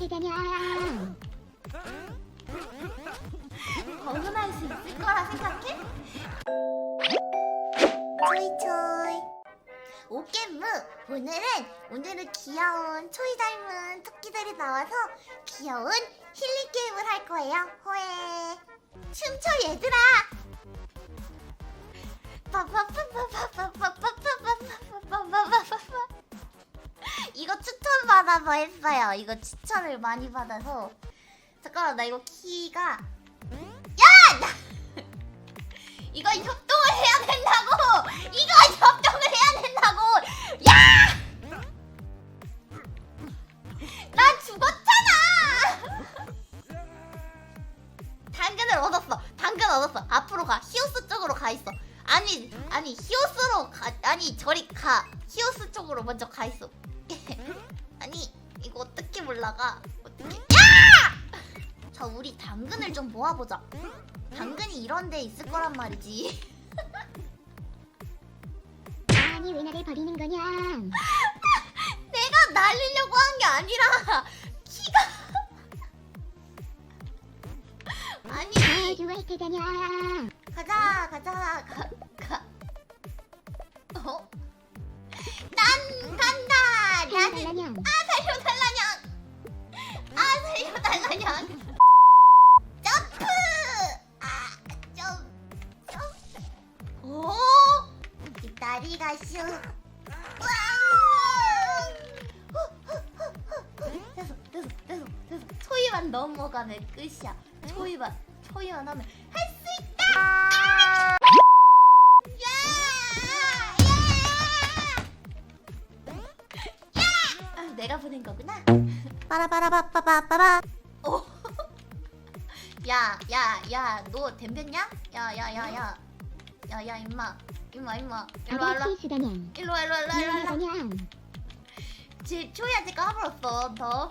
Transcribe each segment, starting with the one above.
대단해. 벗어날 수 있을 거라 생각해? 초이초이 오케무 오늘은 오늘은 귀여운 초이 닮은 토끼들이 나와서 귀여운 힐링 게임을 할 거예요 호에 춤춰 얘들아 빠빠빠빠빠빠빠빠빠빠빠빠빠빠빠 이거 추천 받아서 했어요 이거 추천을 많이 받아서 잠깐만 나 이거 키가 야! 나... 이거 협동을 해야 된다고! 이거 협동을 해야 된다고! 야! 나 죽었잖아! 당근을 얻었어. 당근 얻었어. 앞으로 가. 히오스 쪽으로 가 있어. 아니, 아니 히오스로 가. 아니 저리 가. 히오스 쪽으로 먼저 가 있어. 아니 이거 어떻게 올라가? 어떻게? 야! 자 우리 당근을 좀 모아보자. 당근이 이런 데 있을 거란 말이지. 아니 왜 나를 버리는 거냐? 내가 날리려고 한 게 아니라 키가 아니 아주 대단해. 가자 가자 가 초이만 넘어가면 끝이야. 초이만 초이만 하면 할 수 있다. 야! 야! 아, 내가 보낸 거구나. 빠라바라바빠바빠바. 오. 야, 야, 야, 너 댐겼냐? 야, 야, 야, 야. 야, 야, 임마. 임마, 임마. 일로 와, 일로 와. 일로 와, 일로 와, 일로 와, 일로 와. 지, 초이한테 까불었어, 너.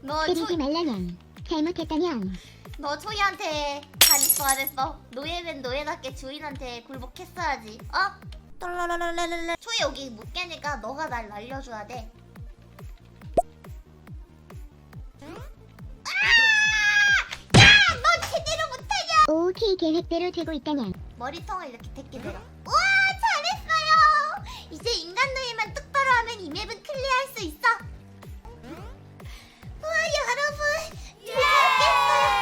너, 초, 때리지 말라냥. 잘못했다냥. 너 초이한테 잘했어, 안 했어? 노예는 노예답게 주인한테 굴복했어야지, 어? 떨라라라라라. 초이 여기 못 깨니까 너가 날 날려줘야 돼. 아! 야! 너 제대로 못하냐? 오케이 계획대로 되고 있다냥. 머리통을 이렇게 내려. 우와 잘했어요. 이제 인간 노예만 똑바로 하면 이 맵은 클리어할 수 있어. 여러분 드디어 깼어요.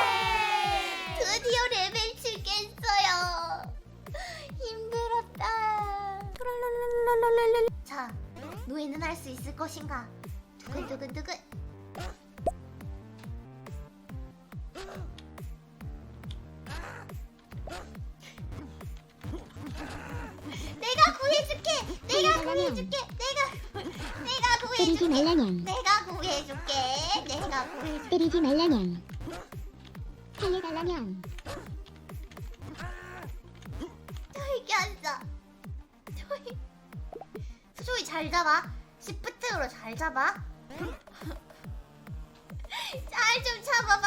드디어 레벨 7 깼어요. 힘들었다. 자 노예는 할 수 있을 것인가? 두근두근두근. 내가 구해줄게. 내가 구해줄게. 때리지. 말라냥. 내가 구해줄게. 내가 구해줄게. 때리지 말라냥. 살려달라냥. 저기 꼈어. 저기. 수조이 잘 잡아. 시프트로 잘 잡아. 잘 좀 잡아봐.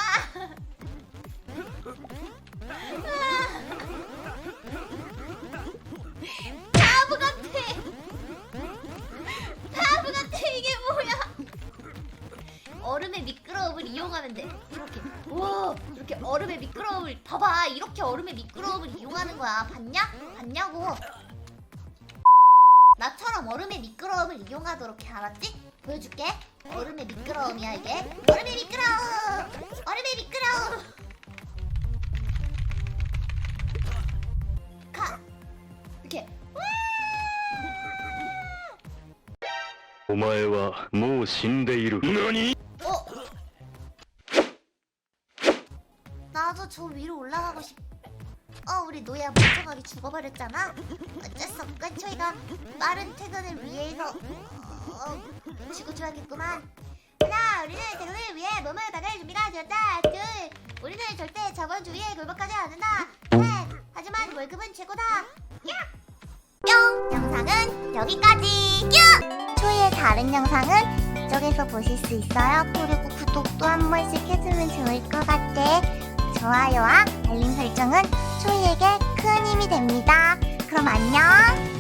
얼음의 미끄러움을 이용하면 돼. 이렇게. 와, 이렇게 얼음의 미끄러움을 봐봐. 이렇게 얼음의 미끄러움을 이용하는 거야. 봤냐? 봤냐고. 나처럼 얼음의 미끄러움을 이용하도록 해 알았지? 보여줄게. 얼음의 미끄러움이야 이게. 얼음의 미끄러움. 얼음의 미끄러움. 가. 이렇게. お前はもう死んでいる何 나도 저 위로 올라가고 싶. 어, 우리 노예 멀쩡하게 죽어버렸잖아. 어쩔 수 없고 저희가 빠른 퇴근을 위해서 어, 지구조약했구만. 하나, 우리는 퇴근을 위해 몸을 다갈 준비가 되었다. 둘, 우리는 절대 주위에 굴복하지 않는다. 셋, 하지만 월급은 최고다. 야! 뿅! 영상은 여기까지. 뿅! 초이의 다른 영상은 이쪽에서 보실 수 있어요. 그리고 구독도 한 번씩 해주면 좋을 것 같아. 좋아요와 알림 설정은 초이에게 큰 힘이 됩니다. 그럼 안녕.